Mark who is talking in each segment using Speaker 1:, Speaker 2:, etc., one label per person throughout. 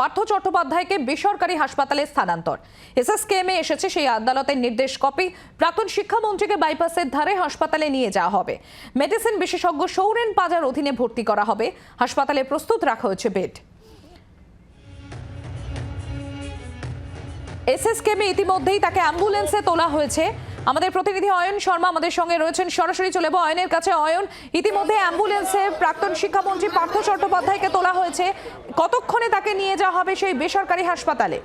Speaker 1: পার্থ চট্টোপাধ্যায়কে বেসরকারি হাসপাতালে স্থানান্তর। এসএসকেএমে এসেছে সেই আদালতের নির্দেশ কপি। প্রাক্তন শিক্ষামন্ত্রীকে বাইপাসের ধারে হাসপাতালে নিয়ে যাওয়া হবে। মেডিসিন বিশেষজ্ঞ সৌরেন পাজার অধীনে ভর্তি করা হবে। হাসপাতালে প্রস্তুত রাখা হয়েছে বেড। এসএসকেমে ইতিমধ্যেই তাকে অ্যাম্বুলেন্সে তোলা হয়েছে। আমাদের প্রতিনিধি অয়ন শর্মা আমাদের সঙ্গে রয়েছেন। সরাসরি চলে যাব অয়নের কাছে। অয়ন, ইতিমধ্যে অ্যাম্বুলেন্সে প্রাক্তন শিক্ষামন্ত্রী পার্থ চট্টোপাধ্যায়কে তোলা হয়েছে। কতক্ষণে তাকে নিয়ে যাওয়া হবে সেই বেসরকারি হাসপাতালে?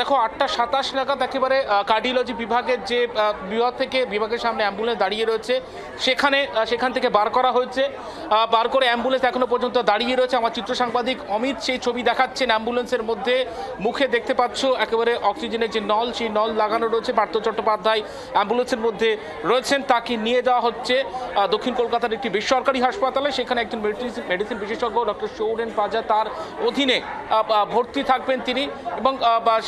Speaker 2: দেখো, আটটা সাতাশ নাগাদ একেবারে কার্ডিওলজি বিভাগের যে বিভাগ থেকে বিভাগের সামনে অ্যাম্বুলেন্স দাঁড়িয়ে রয়েছে, সেখানে সেখান থেকে বার করা হয়েছে। বার করে অ্যাম্বুলেন্স এখনও পর্যন্ত দাঁড়িয়ে রয়েছে। আমার চিত্র সাংবাদিক অমিত সেই ছবি দেখাচ্ছেন। অ্যাম্বুলেন্সের মধ্যে মুখে দেখতে পাচ্ছ, একেবারে অক্সিজেনের যে নল, সেই নল লাগানো রয়েছে। পার্থ চট্টোপাধ্যায় অ্যাম্বুলেন্সের মধ্যে রয়েছেন, তাকে নিয়ে যাওয়া হচ্ছে। দক্ষিণ কলকাতার একটি বেসরকারি হাসপাতালে, সেখানে একজন মেডিসিন বিশেষজ্ঞ ডক্টর সৌরেন পাজা তার অধীনে ভর্তি থাকবেন তিনি। এবং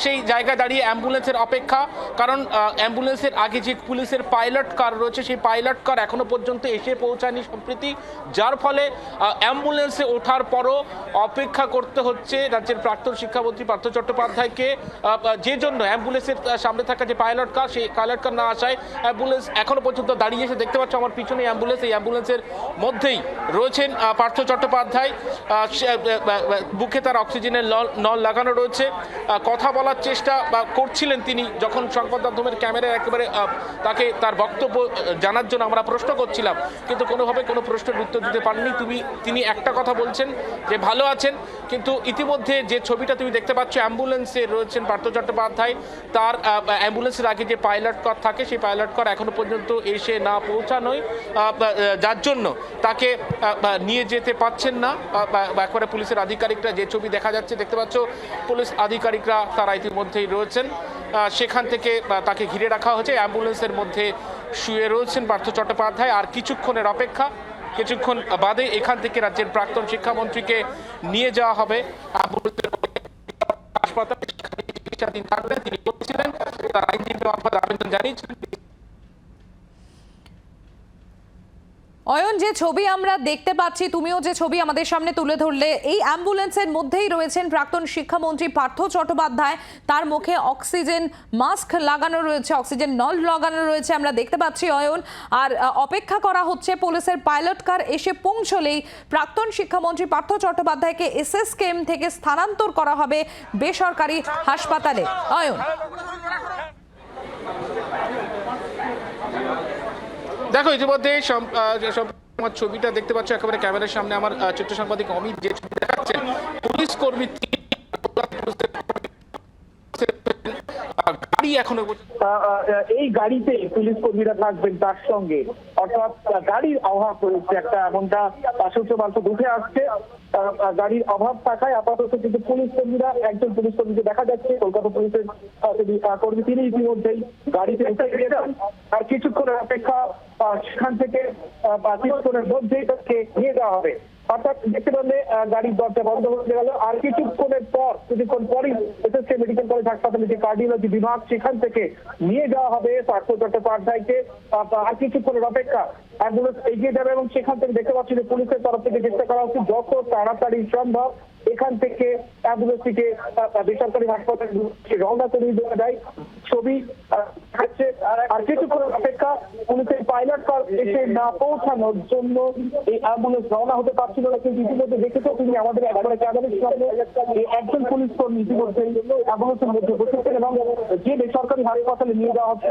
Speaker 2: সেই জায়গায় দাঁড়িয়ে অ্যাম্বুলেন্সের অপেক্ষা, কারণ অ্যাম্বুলেন্সের আগে যে পুলিশের পাইলট কার রয়েছে, সেই পাইলট কার এখনও পর্যন্ত এসে পৌঁছায়নি সম্প্রীতি, যার ফলে অ্যাম্বুলেন্সে ওঠার পরও অপেক্ষা করতে হচ্ছে রাজ্যের প্রাক্তন শিক্ষামন্ত্রী পার্থ চট্টোপাধ্যায়কে। যে জন্য অ্যাম্বুলেন্সের সামনে থাকা যে পাইলট কার, সেই পাইলট কার না আসায় অ্যাম্বুলেন্স এখনও পর্যন্ত দাঁড়িয়ে এসে দেখতে পাচ্ছ আমার পিছনে অ্যাম্বুলেন্স, এই অ্যাম্বুলেন্সের মধ্যেই রয়েছেন পার্থ চট্টোপাধ্যায়। বুকে তার অক্সিজেনের নল লাগানো রয়েছে। কথা বলার চেষ্টা বা করছিলেন তিনি যখন সংবাদ মাধ্যমের ক্যামেরায় একেবারে তাকে তার বক্তব্য জানার জন্য আমরা প্রশ্ন করছিলাম, কিন্তু কোনোভাবে কোনো প্রশ্নের উত্তর দিতে পারেননি তুমি, তিনি একটা কথা বলছেন যে ভালো আছেন, কিন্তু ইতিমধ্যে যে ছবিটা তুমি দেখতে পাচ্ছ, অ্যাম্বুলেন্সে রয়েছেন পার্থ চট্টোপাধ্যায়, তার অ্যাম্বুলেন্সের আগে যে পাইলট কর থাকে, সেই পাইলট কর এখনও পর্যন্ত এসে না পৌঁছানোই যার জন্য তাকে নিয়ে যেতে পাচ্ছেন না। একবারে পুলিশের আধিকারিকরা যে ছবি দেখা যাচ্ছে, দেখতে পাচ্ছ, পুলিশ আধিকারিকরা তারা ইতিমধ্যেই রয়েছেন। সেখান থেকে তাকে ঘিরে রাখা হয়েছে। অ্যাম্বুলেন্সের মধ্যে শুয়ে রয়েছেন পার্থ চট্টোপাধ্যায়। আর কিছুক্ষণের অপেক্ষা, কিছুক্ষণ বাদে এখান থেকে রাজ্যের প্রাক্তন শিক্ষামন্ত্রীকে নিয়ে যাওয়া হবে। অ্যাম্বুলেন্সের হাসপাতালে চিকিৎসাধীন থাকবেন। তিনি বলছিলেন, তার আইনজীবী আবেদন জানিয়েছিলেন
Speaker 1: অয়ন, যে ছবি আমরা দেখতে পাচ্ছি, তুমিও যে ছবি আমাদের সামনে তুলে ধরলে, এই অ্যাম্বুলেন্সের মধ্যেই রয়েছেন প্রাক্তন শিক্ষামন্ত্রী পার্থ চট্টোপাধ্যায়। তার মুখে অক্সিজেন মাস্ক লাগানো রয়েছে, অক্সিজেন নল লাগানো রয়েছে, আমরা দেখতে পাচ্ছি অয়ন। আর অপেক্ষা করা হচ্ছে পুলিশের পাইলট কার এসে পৌঁছলেই প্রাক্তন শিক্ষামন্ত্রী পার্থ চট্টোপাধ্যায়কে এসএসকেএম থেকে স্থানান্তর করা হবে বেসরকারি হাসপাতালে। অয়ন।
Speaker 2: দেখো, ইতিমধ্যে আমার ছবিটা দেখতে পাচ্ছ, একেবারে ক্যামেরার সামনে আমার চিত্র সাংবাদিক অমিত যে ছবি দেখাচ্ছেন পুলিশ কর্মী তিনি আহ, গাড়ি
Speaker 3: এখনও এই গাড়িতে পুলিশ কর্মীরা থাকবেন তার সঙ্গে। অর্থাৎ গাড়ির অভাব রয়েছে একটা, এমনটা সূত্র মাত্র উঠে আসছে। গাড়ির অভাব থাকায় আপাতত কিন্তু পুলিশ কর্মীরা, একজন পুলিশ কর্মীকে দেখা যাচ্ছে। কলকাতা পুলিশের কর্মী তিনি ইতিমধ্যেই গাড়িতে আর কিছুক্ষণের অপেক্ষা সেখান থেকে কিছুক্ষণের মধ্যেই তাকে নিয়ে যাওয়া হবে। অর্থাৎ দেখতে পারলে গাড়ির দরজা বন্ধ হয়ে গেল। আর কিছুক্ষণের পর, কিছুক্ষণ পরই এসএসকে মেডিকেল কলেজ হাসপাতালে যে কার্ডিওলজি বিভাগ সেখান থেকে নিয়ে যাওয়া হবে। পার্থ চট্টোপাধ্যায়কে আর কিছুক্ষণের অপেক্ষা অ্যাম্বুলেন্স এগিয়ে যাবে এবং সেখান থেকে দেখতে পাচ্ছি যে পুলিশের তরফ থেকে চেষ্টা করা হচ্ছে যত তাড়াতাড়ি সম্ভব এখান থেকে অ্যাম্বুলেন্সটিকে বেসরকারি হাসপাতালে রওনা করে দেওয়া যায়। ছবি আর কিছুক্ষণ অপেক্ষা পুলিশের পাইলট কার এসে না পৌঁছানোর জন্য এই অ্যাম্বুলেন্স রওনা হতে পারছিল না। কিন্তু ইতিমধ্যে দেখেছ তুমি আমাদের একবারে ক্যামেরার সামনে একজন পুলিশ কর্মী ইতিমধ্যে অ্যাম্বুলেন্সের মধ্যে বসেছেন এবং যে বেসরকারি হাসপাতালে নিয়ে যাওয়া হচ্ছে